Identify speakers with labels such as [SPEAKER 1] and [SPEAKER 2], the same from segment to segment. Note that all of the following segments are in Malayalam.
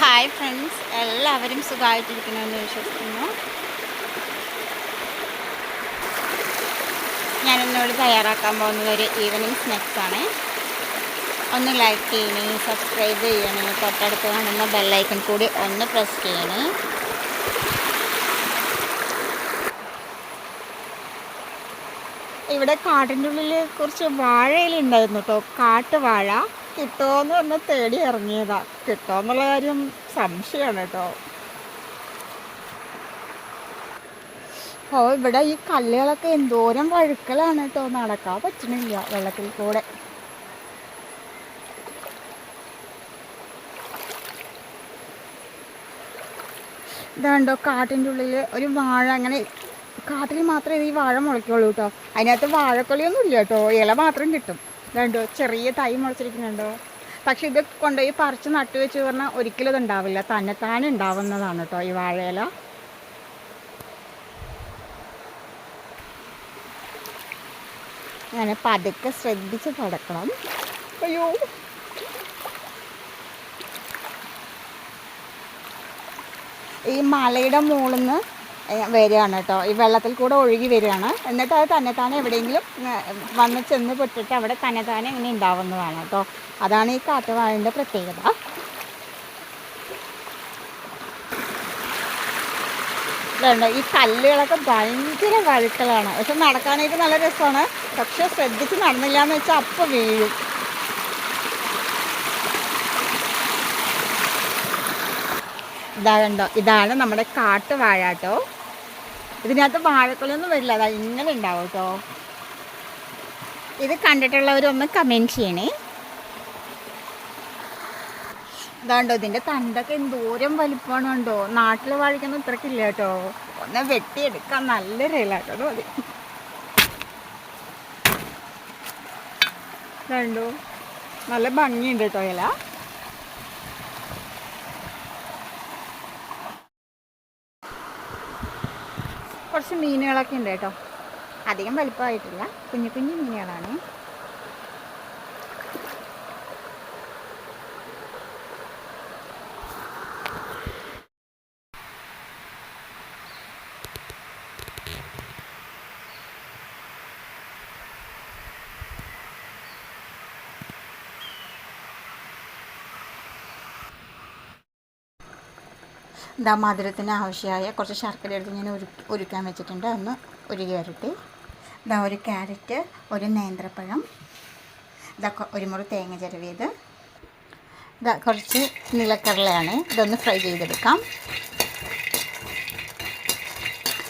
[SPEAKER 1] ഹായ് ഫ്രണ്ട്സ് എല്ലാവരും സുഖമായിട്ടിരിക്കണമെന്ന് വിശ്വസിക്കുന്നു. ഞാനിന്നോട് തയ്യാറാക്കാൻ പോകുന്നത് ഒരു ഈവനിങ് സ്നാക്സ് ആണ്. ഒന്ന് ലൈക്ക് ചെയ്യണേ സബ്സ്ക്രൈബ് ചെയ്യണേ തൊട്ടടുത്ത് കാണുന്ന ബെല്ലൈക്കൺ കൂടി ഒന്ന് പ്രസ് ചെയ്യണേ. ഇവിടെ കാട്ടിന്റെ ഉള്ളിൽ കുറച്ച് വാഴയിലുണ്ടായിരുന്നു കേട്ടോ കാട്ടുവാഴ. കിട്ടുമോയെന്ന് പറഞ്ഞ് തേടി ഇറങ്ങിയതാ. കിട്ടുമെന്നുള്ള കാര്യം സംശയമാണ് കേട്ടോ. ഓ ഇവിടെ ഈ കല്ലുകളൊക്കെ എന്തോരം വഴുക്കലാണ് കേട്ടോ നടക്കാൻ പറ്റണില്ല വെള്ളത്തിൽ കൂടെ. ഇതാണ്ടോ കാട്ടിന്റെ ഉള്ളിൽ ഒരു വാഴ അങ്ങനെ കാട്ടിൽ മാത്രമേ ഈ വാഴ മുളയ്ക്കുള്ളൂ കേട്ടോ. അതിനകത്ത് വാഴക്കൊലിയൊന്നും ഇല്ല കേട്ടോ ഇല മാത്രം കിട്ടും. ഇതാണ്ടോ ചെറിയ തൈ മുളച്ചിരിക്കുന്നുണ്ടോ? പക്ഷെ ഇത് കൊണ്ടുപോയി പറിച്ച് നട്ടു വെച്ച് പറഞ്ഞാൽ ഒരിക്കലും ഇത് ഉണ്ടാവില്ല തന്നെത്താനെ ഉണ്ടാവുന്നതാണ് കേട്ടോ ഈ വാഴയില. അങ്ങനെ പതുക്കെ ശ്രദ്ധിച്ച് തുടക്കണം. അയ്യോ. ഈ മലയുടെ മുകളിൽ നിന്ന് വരികയാണ് കേട്ടോ. ഈ വെള്ളത്തിൽ കൂടെ ഒഴുകി വരികയാണ്. എന്നിട്ട് അത് തന്നെത്താനെ എവിടെയെങ്കിലും വന്ന് ചെന്ന് പൊട്ടിട്ട് അവിടെ തന്നെത്താനെ ഇങ്ങനെ ഉണ്ടാവുന്നതാണ് കേട്ടോ. അതാണ് ഈ കാട്ടുവാഴന്റെ പ്രത്യേകത. ഇതുണ്ട് ഈ കല്ലുകളൊക്കെ ഭയങ്കര വഴുക്കലാണ്. പക്ഷെ നടക്കാനായിട്ട് നല്ല രസമാണ്. പക്ഷെ ശ്രദ്ധിച്ച് നടന്നില്ല എന്ന് വെച്ചാൽ അപ്പം വീഴും. ഇതാ കണ്ടോ ഇതാണ് നമ്മുടെ കാട്ടുവാഴ കേട്ടോ. ഇതിനകത്ത് വാഴക്കൊലൊന്നും വരില്ല. അതാ ഇങ്ങനെ ഉണ്ടാവും കേട്ടോ ഇത് കണ്ടിട്ടുള്ളവരൊന്ന് കമന്റ് ചെയ്യണേ. ഇതാണ്ടോ ഇതിന്റെ തണ്ടൊക്കെ എന്തോരം വലിപ്പമാണ് കണ്ടോ നാട്ടിൽ വാഴിക്കുന്ന ഇത്രക്കില്ല കേട്ടോ ഒന്ന് വെട്ടിയെടുക്കാൻ നല്ല രയിലാട്ടോ മതി കണ്ടോ നല്ല ഭംഗിയുണ്ട് കേട്ടോ ഇല. കുറച്ച് മീനുകളൊക്കെ ഉണ്ട് കേട്ടോ. അധികം വലിപ്പമായിട്ടില്ല. കുഞ്ഞു കുഞ്ഞു മീനുകളാണ്. ഇതാ മധുരത്തിന് ആവശ്യമായ കുറച്ച് ശർക്കര എടുത്ത് ഞാൻ ഒരു ഉരുക്കാൻ വെച്ചിട്ടുണ്ട്. ഒന്ന് ഒരു ഇതാ ഒരു ക്യാരറ്റ് ഒരു നേന്ത്രപ്പഴം ഇതാ ഒരു മുറി തേങ്ങ ചിരവിയത്. ഇതാ കുറച്ച് നിലക്കടലയാണ്. ഇതൊന്ന് ഫ്രൈ ചെയ്തെടുക്കാം.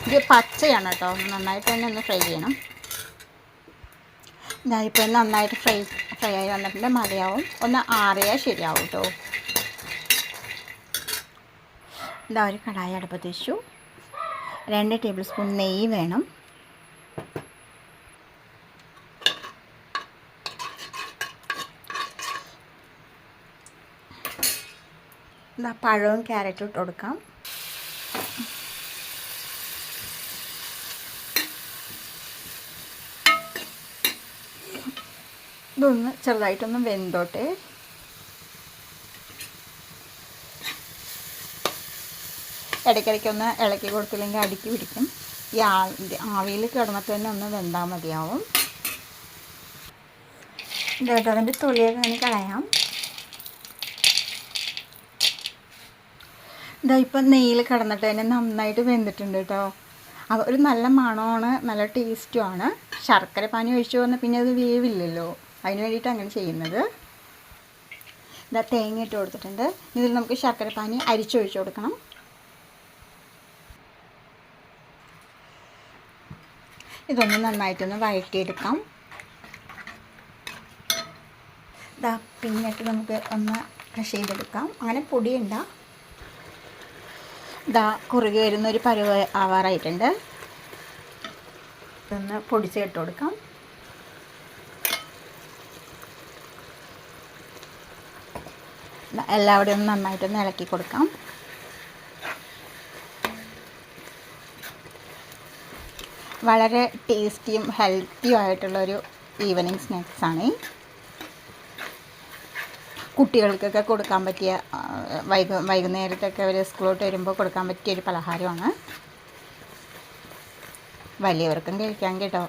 [SPEAKER 1] ഇത് പച്ചയാണ് കേട്ടോ. നന്നായിട്ട് തന്നെ ഒന്ന് ഫ്രൈ ചെയ്യണം. ഇതാ നന്നായിട്ട് ഫ്രൈ ഫ്രൈ ആയി വന്നിട്ടുണ്ട്. മതിയാവും. ഒന്ന് ആറിയാൽ ശരിയാവും കേട്ടോ. ഇതാ ഒരു കടായി അടുപ്പത്ത് വെച്ചു. രണ്ട് ടേബിൾ സ്പൂൺ നെയ്യ് വേണം. ഇതാ പഴവും ക്യാരറ്റും ഇട്ട് കൊടുക്കാം. ഇതൊന്ന് ചെറുതായിട്ടൊന്ന് വെന്തോട്ടെ. ഇടയ്ക്കിടയ്ക്ക് ഒന്ന് ഇളക്കി കൊടുത്തില്ലെങ്കിൽ അടുക്കി പിടിക്കും. ഈ ആവിയിൽ കിടന്നിട്ട് തന്നെ ഒന്ന് വെന്താൽ മതിയാവും. ഇതായിട്ട് അതിന്റെ തൊലിയൊക്കെ ഇങ്ങനെ കളയാം. ഇതാ ഇപ്പം നെയ്യിൽ കിടന്നിട്ട് തന്നെ നന്നായിട്ട് വെന്തിട്ടുണ്ട് കേട്ടോ. അത് ഒരു നല്ല മണമാണ് നല്ല ടേസ്റ്റുമാണ് ശർക്കര പാനി ഒഴിച്ചു വന്നാൽ പിന്നെ അത് വേവില്ലല്ലോ. അതിന് വേണ്ടിയിട്ട് അങ്ങനെ ചെയ്യുന്നത്. ഇതാ തേങ്ങ ഇട്ട് കൊടുത്തിട്ടുണ്ട്. ഇതിൽ നമുക്ക് ശർക്കര പാനി അരിച്ചൊഴിച്ചു കൊടുക്കണം. ഇതൊന്ന് നന്നായിട്ടൊന്ന് വഴറ്റിയെടുക്കാം. ഇതാ പിന്നിട്ട് നമുക്ക് ഒന്ന് ക്രഷ് ചെയ്തെടുക്കാം. അങ്ങനെ പൊടിയുണ്ട. ഇതാ കുറുകി വരുന്ന ഒരു പരുവ ആവാറായിട്ടുണ്ട്. ഇതൊന്ന് പൊടിച്ച് ഇട്ട് കൊടുക്കാം. എല്ലാവിടെയും നന്നായിട്ടൊന്ന് ഇളക്കി കൊടുക്കാം. വളരെ ടേസ്റ്റിയും ഹെൽത്തിയും ആയിട്ടുള്ളൊരു ഈവനിങ് സ്നാക്സാണ് കുട്ടികൾക്കൊക്കെ കൊടുക്കാൻ പറ്റിയ വൈകു വൈകുന്നേരത്തൊക്കെ അവർ സ്കൂളിലോട്ട് വരുമ്പോൾ കൊടുക്കാൻ പറ്റിയ ഒരു പലഹാരമാണ്. വലിയവർക്കും കഴിക്കാൻ കേട്ടോ.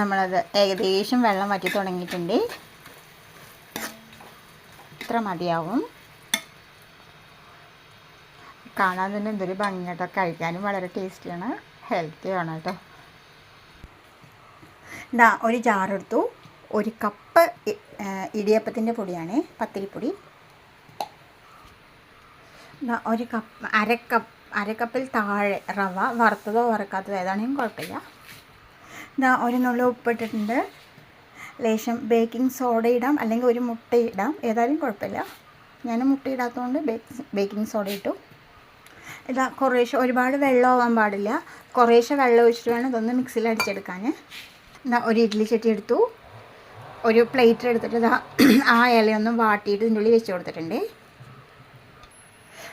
[SPEAKER 1] നമ്മളത് ഏകദേശം വെള്ളം വറ്റി തുടങ്ങിയിട്ടുണ്ട്. ഇത്ര മതിയാവും. കാണാൻ തന്നെ എന്തൊരു ഭംഗിയാട്ടോ. കഴിക്കാനും വളരെ ടേസ്റ്റിയാണ്. ഹെൽത്തിയാണ് കേട്ടോ. ഇതാ ഒരു ജാറെടുത്തു ഒരു കപ്പ് ഇടിയപ്പത്തിന്റെ പൊടിയാണ്. പത്തിരിപ്പൊടി. ഒരു കപ്പ് അരക്കപ്പ് അരക്കപ്പിൽ അര കപ്പിൽ താഴെ റവ വറുത്തതോ വറുക്കാത്തതോ ഏതാണെങ്കിലും കുഴപ്പമില്ല. ഇതാ ഒരു നുള്ള ഉപ്പിട്ടിട്ടുണ്ട്. ലേശം ബേക്കിംഗ് സോഡ ഇടാം. അല്ലെങ്കിൽ ഒരു മുട്ട ഇടാം. ഏതായാലും കുഴപ്പമില്ല. ഞാൻ മുട്ട ഇടാത്തതുകൊണ്ട് ബേക്കിംഗ് സോഡ ഇട്ടു. ഇതാ കുറേശ്ശെ ഒരുപാട് വെള്ളം ആവാൻ പാടില്ല. കുറേശ്ശെ വെള്ളം ഒഴിച്ചിട്ട് വേണം ഇതൊന്ന് മിക്സിയിൽ അടിച്ചെടുക്കാൻ ഇതാ ഒരു ഇഡ്ഡലി ചട്ടി എടുത്തു. ഒരു പ്ലേറ്റ് എടുത്തിട്ട് ഇതാ ആ ഇലയൊന്ന് വാട്ടിയിട്ട് ഇതിന്റെ ഉള്ളിൽ വെച്ച് കൊടുത്തിട്ടുണ്ട്.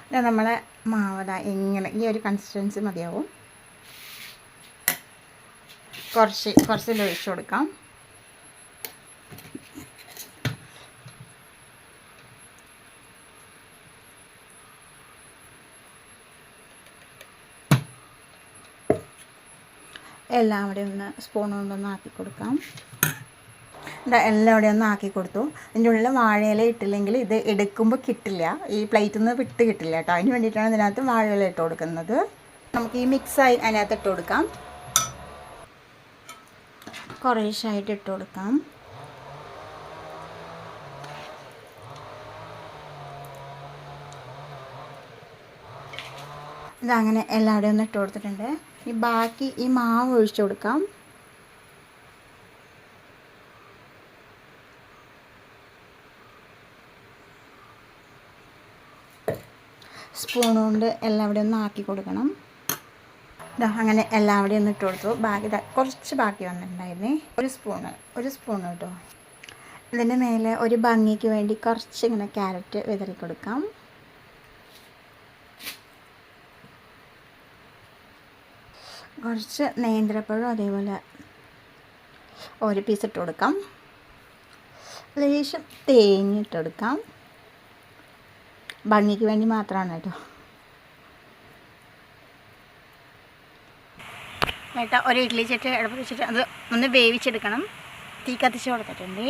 [SPEAKER 1] ഇതാ നമ്മളെ മാവത എങ്ങനെ ഈ ഒരു കൺസിസ്റ്റൻസി മതിയാവും. കുറച്ച് കുറച്ച് ഒഴിച്ചു കൊടുക്കാം. എല്ലാം കൂടെ ഒന്ന് സ്പൂൺ കൊണ്ടൊന്ന് ആക്കി കൊടുക്കാം. എല്ലാം കൂടെ ഒന്ന് ആക്കി കൊടുത്തു. ഇതിന്റെ ഉള്ളിൽ വാഴയില ഇട്ടില്ലെങ്കിൽ ഇത് എടുക്കുമ്പോൾ കിട്ടില്ല. ഈ പ്ലേറ്റിൽ നിന്ന് വിട്ട് കിട്ടില്ല കേട്ടോ. അതിന് വേണ്ടിയിട്ടാണ് ഇതിനകത്ത് വാഴയില ഇട്ട് കൊടുക്കുന്നത്. നമുക്ക് ഈ മിക്സായി അതിനകത്ത് ഇട്ട് കൊടുക്കാം. കുറേശ്ശായിട്ട് ഇട്ട് കൊടുക്കാം. ഇതങ്ങനെ എല്ലാവരുടെയും ഒന്ന് ഇട്ട് കൊടുത്തിട്ടുണ്ട്. ഈ ബാക്കി ഈ മാവ് ഒഴിച്ചു കൊടുക്കാം. സ്പൂൺ കൊണ്ട് എല്ലാവിടെയും ഒന്ന് ആക്കി കൊടുക്കണം. ഇതാ അങ്ങനെ എല്ലാവിടെയും ഒന്ന് ഇട്ട് കൊടുത്തു. ബാക്കി കുറച്ച് ബാക്കി വന്നിട്ടുണ്ടായിരുന്നേ. ഒരു സ്പൂണ് ഒരു സ്പൂൺ കേട്ടോ. ഇതിന്റെ മേലെ ഒരു ഭംഗിക്ക് വേണ്ടി കുറച്ച് ഇങ്ങനെ ക്യാരറ്റ് വിതറി കൊടുക്കാം. കുറച്ച് നേന്ത്രപ്പഴം അതേപോലെ ഒരു പീസ് ഇട്ട് കൊടുക്കാം. ലേശം തേങ്ങ ഇട്ട് കൊടുക്കാം. ഭംഗിക്ക് വേണ്ടി മാത്രമാണ് കേട്ടോ. ഏട്ടാ ഒരു ഇഡ്ഡലി ചട്ടി അടുപ്പ് വെച്ചിട്ട് അത് ഒന്ന് വേവിച്ചെടുക്കണം. തീ കത്തിച്ച് കൊടുത്തിട്ടുണ്ട്.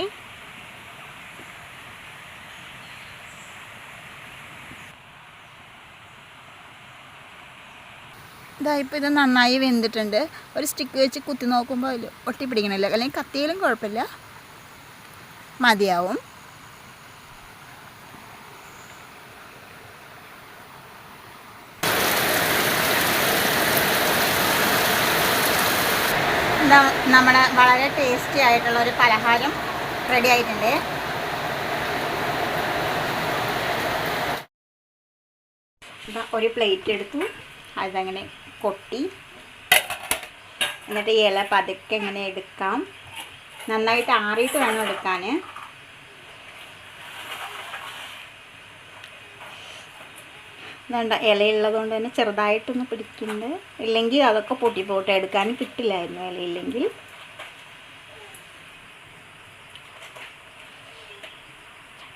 [SPEAKER 1] ഇതാ ഇപ്പോൾ ഇത് നന്നായി വെന്തിട്ടുണ്ട്. ഒരു സ്റ്റിക്ക് വെച്ച് കുത്തി നോക്കുമ്പോൾ അതിൽ ഒട്ടി അല്ലെങ്കിൽ കത്തിയിലും കുഴപ്പമില്ല. മതിയാവും. നമ്മുടെ വളരെ ടേസ്റ്റി ആയിട്ടുള്ള ഒരു പലഹാരം റെഡി ആയിട്ടുണ്ട്. ഒരു പ്ലേറ്റ് എടുത്തു. അതങ്ങനെ കൊട്ടി. എന്നിട്ട് ഇല പതുക്കെ ഇങ്ങനെ എടുക്കാം. നന്നായിട്ട് ആറിയിട്ട് വേണം എടുക്കാൻ വേണ്ട ഇലയുള്ളത് കൊണ്ട് തന്നെ ചെറുതായിട്ടൊന്ന് പിടിക്കുന്നുണ്ട്. ഇല്ലെങ്കിൽ അതൊക്കെ പൊട്ടി പോട്ടെ. എടുക്കാൻ കിട്ടില്ലായിരുന്നു ഇലയില്ലെങ്കിൽ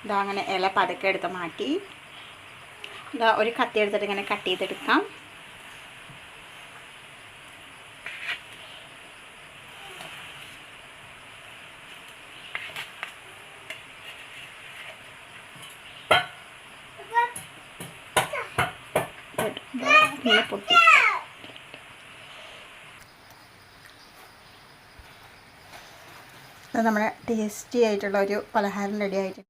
[SPEAKER 1] ഇതാ അങ്ങനെ ഇല പതുക്കെ എടുത്ത് മാറ്റി. ഇതാ ഒരു കത്തി എടുത്തിട്ട് ഇങ്ങനെ കട്ട് ചെയ്തെടുക്കാം. ഇങ്ങനെ പൊട്ടി നമ്മുടെ ടേസ്റ്റി ആയിട്ടുള്ള ഒരു പലഹാരം റെഡി ആയിട്ടുണ്ട്.